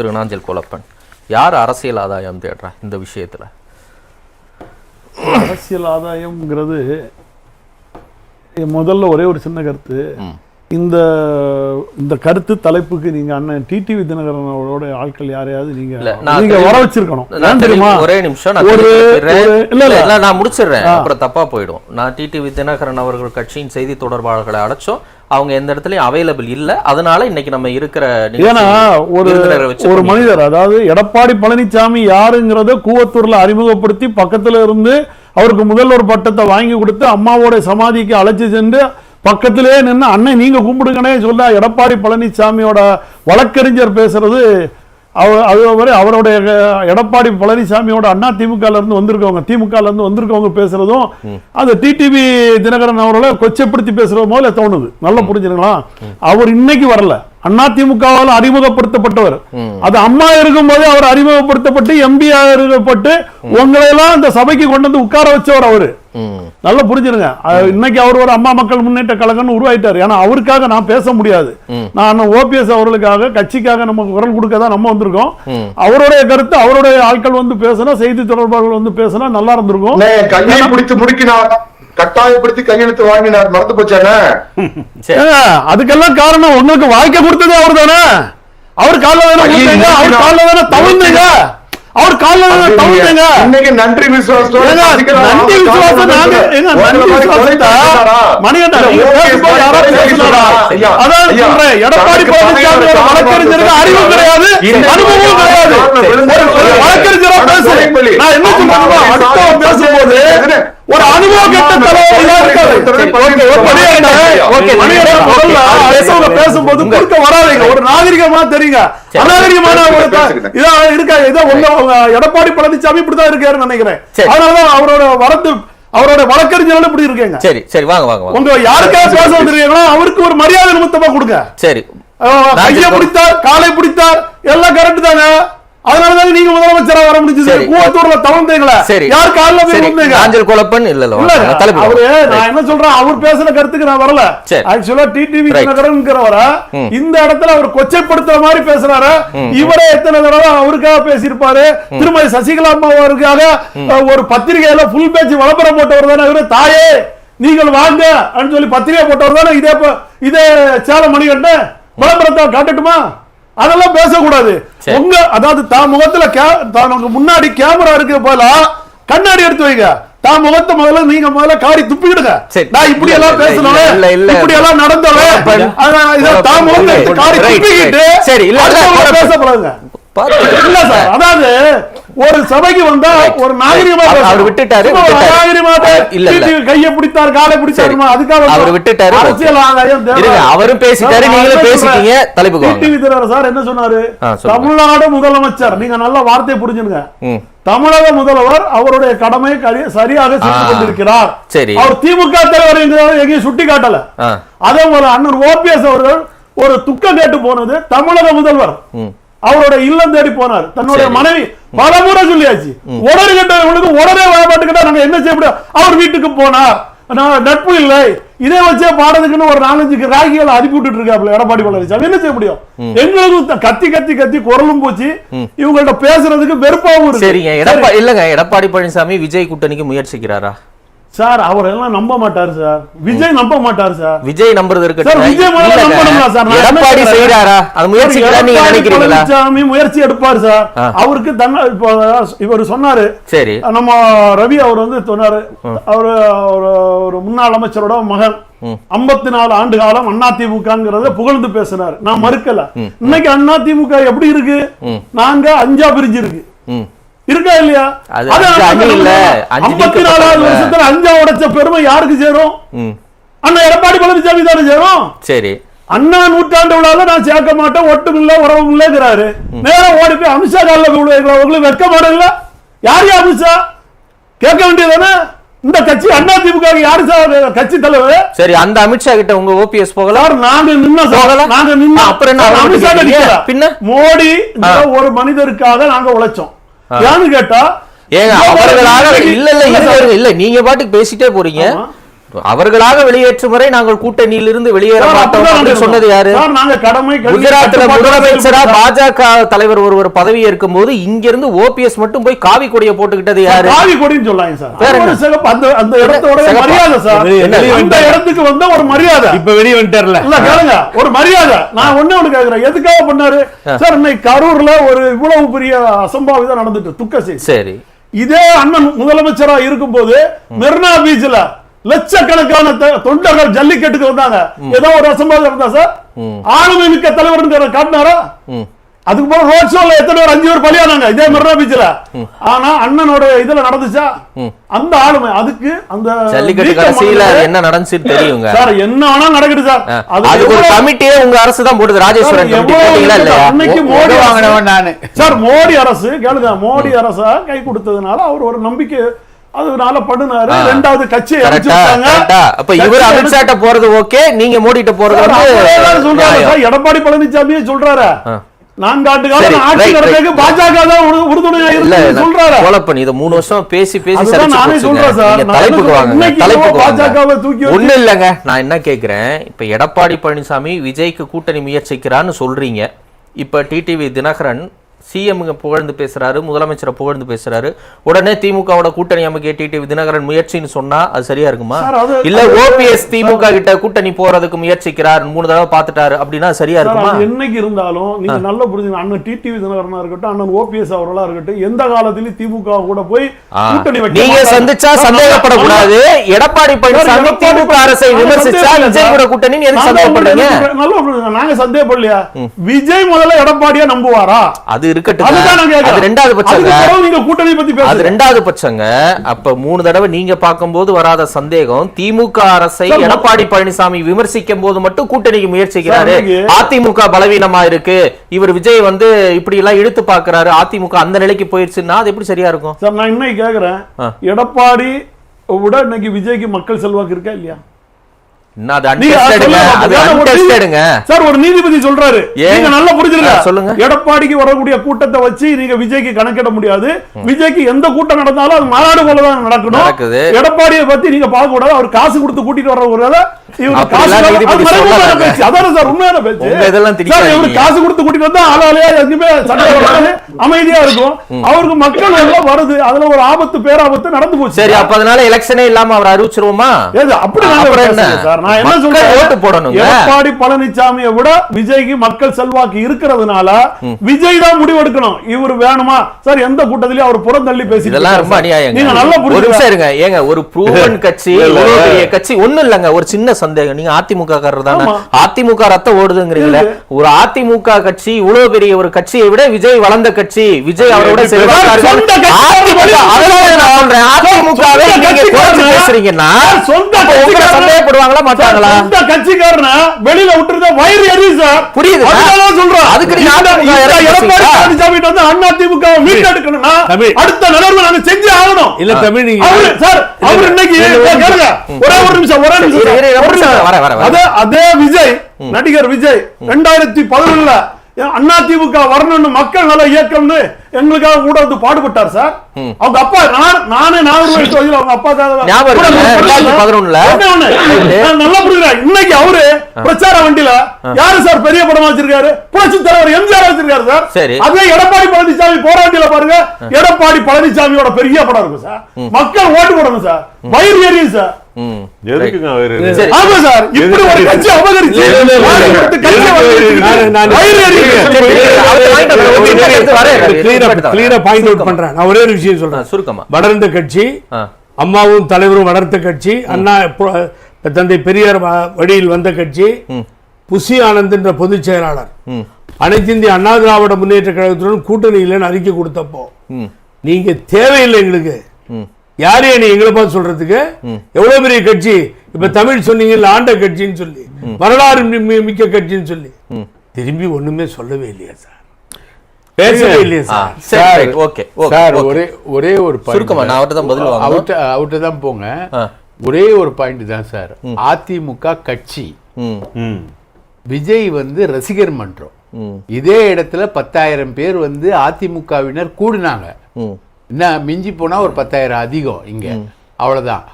திரு நாஞ்சல் கொலப்பன் யார் அரசியல் ஆதாயம் தேடுறா இந்த விஷயத்துல? அரசியல் ஆதாயம்ங்கிறது முதல்ல ஒரே ஒரு சின்ன கருத்து. இந்த இந்த கருத்து தலைப்புக்கு நீங்க அண்ணன் டிடிவி தினகரன் அவரோட ஆட்கள் யாரையாவது நீங்க நீங்க வர வச்சிருக்கணும். ஒரே நிமிஷம் இல்ல, இல்ல. இல்ல, நான் முடிச்சிடுறேன். அப்புறம் தப்பா போயிடும். நான் டிடிவி தினகரன் அவர்கள் கட்சியின் செய்தி தொடர்பாளர்களை அழைச்சோம் அவங்க எந்த இடத்துலயும் அவைலபிள் இல்ல. அதனால இன்னைக்கு நம்ம இருக்கிற ஏன்னா ஒரு ஒரு மனிதர் அதாவது எடப்பாடி பழனிசாமி யாருங்கிறத கூவத்தூர்ல அறிமுகப்படுத்தி பக்கத்துல இருந்து அவருக்கு முதல்வர் பட்டத்தை வாங்கி கொடுத்து அம்மாவோட சமாதிக்கு அழைச்சு சென்று பக்கத்திலே நின்று அண்ணன் நீங்க கும்பிடுங்கனே சொல்ல எடப்பாடி பழனிசாமியோட வழக்கறிஞர் பேசுறது அவ- அது வரை அவருடைய எடப்பாடி பழனிசாமியோட அண்ணா திமுக இருந்து வந்திருக்கவங்க திமுக இருந்து வந்திருக்கவங்க பேசுறதும் அது டிடிவி தினகரன் அவர்களை கொச்சைப்படுத்தி பேசுறது போல தோணுது. நல்லா புரிஞ்சுங்களா அவர் இன்னைக்கு வரல. அண்ணா திமுகவால் அறிமுகப்படுத்தப்பட்டவர். அது அம்மா இருக்கும்போது அவர் அறிமுகப்படுத்தப்பட்டு எம்பி அறிமுகப்பட்டு உங்களை எல்லாம் இந்த சபைக்கு கொண்டு வந்து உட்கார வச்சவர் அவரு. நல்லா புரிஞ்சிருங்க. இன்னைக்கு அவர் ஒரு அம்மா மக்கள் முன்னேற்ற கழகம்னு உருவாயிட்டார். ஏன்னா அவருக்காக நான் பேச முடியாது. நான் ஓபிஎஸ் அவர்களுக்காக கட்சிக்காக நம்ம குரல் கொடுக்க தான் நம்ம வந்திருக்கோம். அவருடைய கருத்து அவருடைய ஆட்கள் வந்து பேசினா செய்தி தொடர்பாளர்கள் வந்து பேசினா நல்லா இருந்திருக்கும். கையை பிடித்து முடுக்கினார். கட்டாயப்படுத்தி கையெழுத்து வாங்கினார். மறந்து போச்சானே அதுக்கெல்லாம் காரணம் உங்களுக்கு வாழ்க்கை கொடுத்ததே அவர் தானே அவர் காலில் தானே அவர் காலில் தானே தவிர்ந்தீங்க அவர் காலில் இன்னைக்கு நன்றி சசிகலா நன்றி விசுவாசம் நன்றி விசுவாசத்தை? ஐயா, அதான் சொல்றேன், எடப்பாடி பழனிசாமியோட வழக்கறிஞருக்கு அறிவு கிடையாது, அனுபவமும் கிடையாது. விழுந்து ஒரு- ஒரு விழுந்து வழக்கறிஞரா விழுந்து பேசுறேன். விழுந்து நான் என்ன சொல்றேன்னா, அம்மாவுடைய அடுத்தவன் பேசும்போது ஒரு அனுபவம் கெட்ட அடுத்தவங்க பேசும்போது குறுக்க வராதீங்க. ஒரு நாகரிகமா தெரியுங்க. அநாகரிகமான ஒரு த- பேசுங்க. இதா இருக்கா? இதோ உங்க எடப்பாடி பழனிசாமி இப்படிதான் இருக்காருன்னு நினைக்கிறேன். அதனாலதான் அவரோட வரத்து அவரோட வழக்கறிஞர்கள் இப்படி இருக்கீங்க. சரி சரி வாங்க வாங்க உங்க யாருக்காக பேச வந்திருக்கீங்களோ? அவருக்கு ஒரு மரியாதை நிமித்தமா கொடுங்க. சரி. கையை. பிடித்தார் காலை பிடித்தார் எல்லாம் கரெக்ட் தாங்க அதனாலதான் நீங்க முதலமைச்சரா வர முடிஞ்சது. கூவத்தூர்ல தவழ்ந்தீங்களா. சரி. யார் காலில் போய் சரி. விழுந்தீங்க நாஞ்சல் கொலப்பன் இல்ல இல்ல தலைப்பு அவரு. நான் என்ன சொல்றேன்? அவர் பேசுன கருத்துக்கு நான் வரல. ஆக்சுவலா டிடிவி. தினகரன்ங்கிறவர இந்த இடத்துல அவர் கொச்சைப்படுத்துற மாதிரி பேசுறாரு. இவரே எத்தனை தடவை அவருக்காக பேசியிருப்பாரு? திருமதி சசிகலா அம்மா அவருக்காக ஒரு பத்திரிகையில ஃபுல் பேஜ் விளம்பரம் போட்டவர் தானே இவரு. தாயே நீங்கள் வாங்க அப்படின்னு சொல்லி பத்திரிகை போட்டவர் தானே. இதே இதே சேல மணிகண்டன். விளம்பரத்தை காட்டட்டுமா? அதெல்லாம் பேசக்கூடாது. உங்க அதாவது தான் முகத்துல தனக்கு முன்னாடி கேமரா இருக்கிற போல கண்ணாடி எடுத்து வைங்க தான் முகத்தை முதல்ல நீங்க முதல்ல காரி துப்பிடுங்க சரி. நான் இப்படி எல்லாம் பேசணும். இப்படி எல்லாம் நடந்தவன் தான் முகத்தை காரி துப்பிக்கிட்டு. சரி, இல்ல. பேசப்படாதுங்க இல்ல சார் அதாவது ஒரு சபைக்கு வந்தா ஒரு நாகரிகமா அவர் விட்டுட்டாரு, சும்மா ஒரு விட்டுட்டாரு. நாகரிகமா இல்ல, கையை பிடித்தார் காலை பிடித்தாருமா அதுக்காக அவர் விட்டுட்டாரு, அரசியல் அவரும் பேசிட்டாரு, நீங்களும் பேசிட்டீங்க, தினகரன் சார் என்ன சொன்னாரு. தமிழ்நாடு முதலமைச்சர். நீங்க நல்ல வார்த்தையை புரிஞ்சுங்க. தமிழக முதல்வர் அவருடைய கடமை சரியாக செய்து. கொண்டிருக்கிறார். சரி. அவர் திமுக தலைவர் எங்க- எங்கேயும் சுட்டி காட்டல. அதே போல அண்ணன் ஓபிஎஸ் அவர்கள் ஒரு துக்கம் கேட்டு போனது தமிழக முதல்வர். ம். அவருடைய இல்லம் தேடி போனார். தன்னுடைய. மனைவி பல முறை சொல்லியாச்சு. உடனே கேட்டவங்களுக்கு உடனே மாட்டுக்கிட்டா நாங்க என்ன செய்ய முடியும்? அவர் வீட்டுக்கு போனார். நட்பு இல்லை. இதே வச்சே பாடுறதுக்குன்னு ஒரு நாலஞ்சு ராகிகளை அனுப்பி விட்டுட்டு இருக்காப்ல எடப்பாடி பழனிசாமி. என்ன செய்ய முடியும்? எங்களுக்கு த- கத்தி கத்தி கத்தி குரலும் போச்சு. இவங்கள்ட்ட பேசுறதுக்கு வெறுப்பாவும் சரிங்க எடப்பா இல்லங்க எடப்பாடி பழனிசாமி விஜய் கூட்டணிக்கு முயற்சிக்கிறாரா? சார் அவர் எல்லாம் நம்ப மாட்டாரு சார். விஜய் நம்ப மாட்டாரு சார். விஜய் நம்புறது சார், விஜய். நம்பணுமா சார்? என்ன எடப்பாடி? செய்யறாரா அது முயற்சிக்கிறா நீங்க நினைக்கிறீங்களா? பழனிசாமி முயற்சி எடுப்பார் சார். அவருக்கு தன்ன இப்போ இவர் சொன்னாரு. சரி. நம்ம ரவி அவர் வந்து சொன்னாரு. அவரு ஒரு முன்னாள் அமைச்சரோட மகன். ஐம்பத்தி நாலு ஆண்டு காலம் அதிமுகங்கிறத புகழ்ந்து பேசினார். நான் மறுக்கல. இன்னைக்கு அதிமுக எப்படி இருக்கு? நாங்க அஞ்சா பிரிஞ்சு இருக்கு இருக்கா இல்லையா? ஐம்பத்தி நாலாவது. வருஷத்துல அஞ்சா உடைச்ச பெருமை யாருக்கு சேரும்? அண்ணா எடப்பாடி பழனிசாமி தானே சேரும்? சரி. அண்ணா நூற்றாண்டு விழால நான் சேர்க்க மாட்டேன் ஒட்டும் இல்ல உறவும் இல்லைங்கிறாரு. நேரம் ஓடி போய் அமித்ஷா காலில் உங்களுக்கு வெட்க மாட்டேங்கல யார் யார் அமித்ஷா? கேட்க வேண்டியதானே இந்த கட்சி அண்ணா திமுக யாரு சார்? கட்சி தலைவர்? சரி அந்த அமித்ஷா கிட்ட உங்க ஓபிஎஸ் போகலாம் சார் நாங்க நின்ன போகல? நாங்க நின்ன. அப்புறம் என்ன அமித்ஷா. பின்ன? மோடி. ஒரு மனிதருக்காக நாங்க உழைச்சோம். ஏன்னு கேட்டா ஏங்க அவர்களாக இல்ல இல்ல இல்ல நீங்க பாட்டுக்கு பேசிட்டே போறீங்க. அவர்களாக வெளியேற்றும் வரை நாங்கள் கூட்டணியிலிருந்து வெளியேற மாட்டோம். சொன்னது யாரு? சார், நாங்க கடமை கல்வி குஜராத்ல கட்டுப்பாட்டோட முதலமைச்சரா. பாஜக தலைவர் ஒருவர் பதவி ஏற்கும் போது இங்க இருந்து ஓபிஎஸ் மட்டும் போய் காவி கொடியை போட்டுக்கிட்டது யாரு? காவி கொடின்னு சொல்லாங்க சார். அந்த அந்த இடத்தோட? மரியாதை சார். வந்துட்டாங்க. இடத்துக்கு வந்த ஒரு மரியாதை. இப்ப வெளியே வந்துட்டார்ல இல்ல கேளுங்க. ஒரு மரியாதை. நான் ஒண்ணே ஒண்ணு கேக்குறேன். எதுக்காக பண்ணாரு? சார் இன்னைக்கு கரூர்ல ஒரு இவ்வளவு பெரிய அசம்பாவிதம் நடந்துட்டு துக்க சரி. இதே அண்ணன் முதலமைச்சரா இருக்கும்போது மெரினா பீச்ல லட்சக்கணக்கான தொண்டர்கள் ஜல்லிக்கட்டுக்கு வந்தாங்க. ஏதோ ஒரு அசம்பாவிதம் இருந்தா சார். ஆளுமை மிக்க தலைவர் காட்டினாரா. அதுக்கு போல ரோட் ஷோல எத்தனை பேர் அஞ்சு பேர் பலியானாங்க. இதே மெரினா பீச்ல ஆனா அண்ணனோட இதுல நடந்துச்சா? அந்த ஆளுமை அதுக்கு அந்த ஜல்லிக்கட்டு கடைசியில அது என்ன நடந்துச்சுன்னு தெரியுங்க. சார் என்ன வேணா நடக்குது சார். அதுக்கு ஒரு கமிட்டியே உங்க அரசு தான் போடுது ராஜேஸ்வரன் அன்னைக்கு மோடி வாங்கினவன் நானு. சார் மோடி அரசு கேளுங்க மோடி அரசா கை கொடுத்ததுனால அவர் ஒரு நம்பிக்கை அதனால பண்ணுனாரு. ரெண்டாவது. கரெக்டா அப்ப இவர் அமித்ஷாட்ட போறது ஓகே நீங்க மோடிட்ட போறது சொல்றாரு எடப்பாடி பழனிசாமியே சொல்றாரு. நான்காண்டு காலம் ஆட்சி. பாஜக தான் உறு- உறுதுணையா சொல்றாரு கோலப்பன் இத மூணு வருஷம் பேசி பேசி நானே. சொல்றேன் சார். தலைப்புக்கு வாங்க தலைப்புக்கு பாஜகவை தூக்கி ஒண்ணு இல்லங்க நான் என்ன கேக்குறேன் இப்ப எடப்பாடி பழனிசாமி விஜய்க்கு கூட்டணி முயற்சிக்கிறான்னு சொல்றீங்க இப்ப டிடிவி தினகரன் சிஎம் புகழ்ந்து பேசுறாரு முதலமைச்சரை புகழ்ந்து பேசுறாரு உடனே திமுகவோட கூட்டணி அமைக்க டிடிவி தினகரன் முயற்சின்னு சொன்னா அது சரியா இருக்குமா இல்ல ஓபிஎஸ் திமுக கிட்ட கூட்டணி போறதுக்கு முயற்சிக்கிறார் மூணு தடவை பார்த்துட்டாரு அப்படின்னா சரியா சார், இருக்குமா என்னைக்கு இருந்தாலும் நீங்க நல்லா புரிஞ்சுங்க அண்ணன் டிடிவி தினகரனா இருக்கட்டும் அண்ணன் ஓபிஎஸ் அவர்களா இருக்கட்டும் எந்த காலத்திலயும் திமுக கூட போய். கூட்டணி நீங்க. சந்திச்சா சந்தேகப்படக்கூடாது எடப்பாடி பழனிசாமி திமுக அரசை விமர்சிச்சா விஜய் கூட. கூட்டணி எதுக்கு சந்தேகப்படுறீங்க நல்லா. நாங்க சந்தேகப்படலையா விஜய் முதல்ல எடப்பாடியா நம்புவாரா அது இருக்கட்டும் ரெண்டாவது பட்சங்க. அது ரெண்டாவது அப்ப மூணு தடவை நீங்க பார்க்கும்போது வராத சந்தேகம் திமுக அரசை எடப்பாடி பழனிசாமி விமர்சிக்கும் போது மட்டும் கூட்டணிக்கு முயற்சிக்கிறாரு. அதிமுக பலவீனமா இருக்கு. இவர் விஜய் வந்து இப்படி எல்லாம் இழுத்து பாக்குறாரு அதிமுக அந்த நிலைக்கு போயிருச்சுன்னா அது எப்படி சரியா இருக்கும்? நான் இன்னைக்கு கேக்குறேன். எடப்பாடி விட இன்னைக்கு விஜய்க்கு மக்கள் செல்வாக்கு இருக்கா இல்லையா? சார் ஒரு நீதிபதி சொல்றாரு? நீங்க நல்லா புரிஞ்சுருங்க சொல்லுங்க. எடப்பாடிக்கு வரக்கூடிய கூட்டத்தை வச்சு நீங்க விஜய்க்கு கணக்கிட முடியாது. விஜய்க்கு எந்த கூட்டம் நடந்தாலும் அது மாநாடு போலதான் நடக்கணும். எடப்பாடியை பத்தி நீங்க பார்க்க கூடாது. அவர் காசு கொடுத்து கூட்டிட்டு வர ஒரு அமைதியா இருக்கும். அவருக்கு மக்கள் வருது. அதுல ஒரு ஆபத்து பேராபத்து நடந்து போச்சு சரி அப்ப அதனால எலெக்ஷனே இல்லாம அவர் அறிவிச்சிருவோமா? அப்படி. நான் என்ன? சொல்றேன்? ஓட்டு. எடப்பாடி பழனிசாமியை விட விஜய்க்கு மக்கள் செல்வாக்கு இருக்கிறதுனால விஜய் தான் முடிவெடுக்கணும். இவர் வேணுமா? சார் எந்த கூட்டத்திலயும் அவர் புறந்தள்ளி பேசி இதெல்லாம் ரொம்ப அநியாயங்க. நீங்க நல்லா ஏங்க ஒரு ப்ரூவன் கட்சி கட்சி ஒண்ணும் இல்லங்க. ஒரு சின்ன சந்தேகம். நீங்க அதிமுக காரர் தானே. அதிமுக ரத்தம் ஓடுதுங்கிறீங்களே. ஒரு அதிமுக கட்சி இவ்வளவு பெரிய ஒரு கட்சியை விட விஜய் வளர்ந்த கட்சி விஜய் அவரோட கட்சிக்காரனா? பேசுறீங்கன்னா? சந்தேகப்படுவாங்களா மாட்டாங்களா? வெளியில விட்டுருந்தா வயிறு சார். அதுதான் சொல்றேன் அதுக்கு அதிமுக மீட்டெடுக்கணும்னா. அடுத்த நகர்வு நாங்க செஞ்சு ஆகணும். இல்ல தமிழ் நீங்க அவரு சார் அவர் இன்னைக்கு கேளுங்க. ஒரே ஒரு நிமிஷம் ஒரே நிமிஷம். அதே விஜய் நடிகர் விஜய் ரெண்டாயிரத்தி பதினொன்னுல அண்ணா திமுக வரணும்னு மக்கள் நல இயக்கம்னு எங்களுக்காக கூட வந்து பாடுபட்டார் சார். அவங்க அப்பா நான் வயசு வயசுல அவங்க ஒண்ணு. நான் நல்லா புரியுறேன் இன்னைக்கு அவரு பிரச்சார வண்டியில யாரு சார் பெரிய படம் வச்சிருக்காரு? புரட்சி தலைவர் எம்ஜிஆர் வச்சிருக்காரு சார். சரி. அதே எடப்பாடி பழனிசாமி போராட்டியில பாருங்க எடப்பாடி பழனிசாமியோட பெரிய படம் இருக்கும் சார். மக்கள் ஓட்டு போடணும் சார். வயிறு எரியும் சார். ம். எதுக்குங்க அவரு? சரி. ஆமா சார். இப்படி ஒரு. ஒரு நிமிஷம் எடுத்து வரேன். கிளியரா பாயிண்ட் அவுட் பண்றேன். நான் ஒரே ஒரு விஷயம் சொல்றேன். சுருக்கமா. வளர்ந்த கட்சி. அம்மாவும் தலைவரும் வளர்த்த கட்சி அண்ணா தந்தை பெரியார் வழியில் வந்த கட்சி புசி ஆனந்த் என்ற பொதுச் செயலாளர். ம். அனைத்து இந்திய அண்ணா திராவிட முன்னேற்ற கழகத்துடன் கூட்டணி இல்லைன்னு அறிக்கை கொடுத்தப்போ ம். நீங்க தேவையில்லை எங்களுக்கு. யாரு நீ எங்களை பார்த்து சொல்றதுக்கு? எவ்வளவு பெரிய கட்சி? இப்ப தமிழ் சொன்னீங்கல்ல ஆண்ட கட்சின்னு சொல்லி. வரலாறு மிக்க கட்சின்னு சொல்லி. திரும்பி ஒண்ணுமே சொல்லவே இல்லையா சார். பேசவே இல்லையா சார். சரி, சார். ஒரே ஒரே ஒரு சுருக்கமா, நான் தான் பதில் போங்க. ஒரே ஒரு பாயிண்ட் தான் சார். அதிமுக கட்சி. விஜய் வந்து ரசிகர் மன்றம். இதே இடத்துல பத்தாயிரம் பேர் வந்து அதிமுகவினர் கூடினாங்க. என்ன மிஞ்சி போனா ஒரு பத்தாயிரம் அதிகம் இங்க. அவ்வளவுதான்.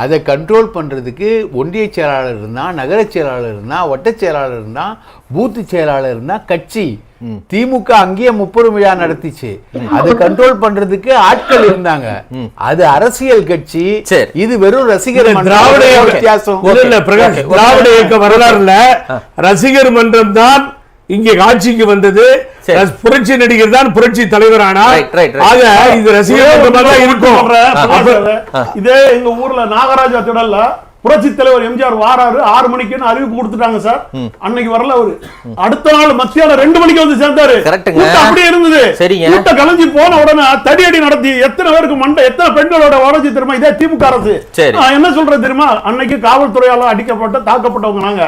அதை கண்ட்ரோல் பண்றதுக்கு ஒன்றிய செயலாளர் இருந்தா நகர செயலாளர் இருந்தா வட்ட செயலாளர் இருந்தா பூத்து செயலாளர் இருந்தா கட்சி. திமுக அங்கேயே முப்பெரும் விழா நடத்திச்சு. அதை கண்ட்ரோல் பண்றதுக்கு ஆட்கள் இருந்தாங்க. அது அரசியல் கட்சி. சரி. இது வெறும் ரசிகர். திராவிட வித்தியாசம். திராவிட இயக்க வரலாறுல ரசிகர் மன்றம் தான் இங்கே ஆட்சிக்கு வந்தது. புரட்சி நடிகர் தான் புரட்சி தலைவர் right. ஆக இது ரசிகர் இருக்கும். இதே எங்க ஊர்ல நாகராஜா திடல்ல புரட்சி தலைவர் எம்ஜிஆர் வாராரு ஆறு மணிக்குன்னு அறிவிப்பு கொடுத்துட்டாங்க சார். அன்னைக்கு வரல அவரு. அடுத்த நாள் மத்தியானம் ரெண்டு மணிக்கு வந்து சேர்ந்தாரு. அப்படியே இருந்தது. கூட்டம் கலைஞ்சு போன உடனே தடியடி நடத்தி எத்தனை பேருக்கு மண்டை எத்தனை பெண்களோட உடஞ்சி தெரியுமா? இதே திமுக அரசு. என்ன சொல்றது தெரியுமா? அன்னைக்கு காவல்துறையால அடிக்கப்பட்ட தாக்கப்பட்டவங்க நாங்க.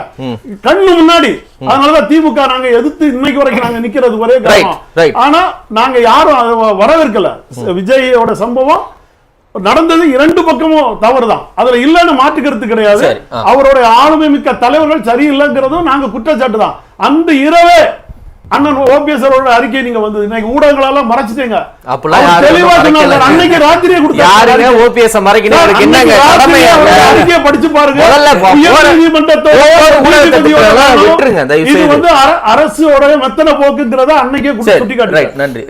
கண்ணு முன்னாடி. அதனாலதான் திமுக நாங்க எதிர்த்து இன்னைக்கு வரைக்கும் நாங்க நிக்கிறது ஒரே காரணம். ஆனா நாங்க யாரும் வரவேற்கல. விஜயோட சம்பவம் நடந்தது இரண்டு பக்கமும் தவறுதான். அதுல இல்லன்னு மாற்றுக்கிறது கிடையாது. அவருடைய ஆளுமை மிக்க தலைவர்கள் சரியில்லைங்கிறதும் நாங்க குற்றச்சாட்டு தான் அந்த இரவே அண்ணன் ஓபிஎஸ் அவரோட அறிக்கை நீங்க வந்தது இன்னைக்கு ஊடகங்களெல்லாம் மறைச்சிட்டீங்க. தெளிவா. சார். அன்னைக்கு ராத்திரியே கொடுத்தாரு யாருங்க ஓபிஎஸ் மறைக்கணும்? என்னங்க அறிக்கையை படிச்சு பாருங்க. உயர் தயவு இது. வந்து அர- அரசோட மெத்தன போக்குங்கிறத அன்னைக்கே சுட்டி ரைட் நன்றி.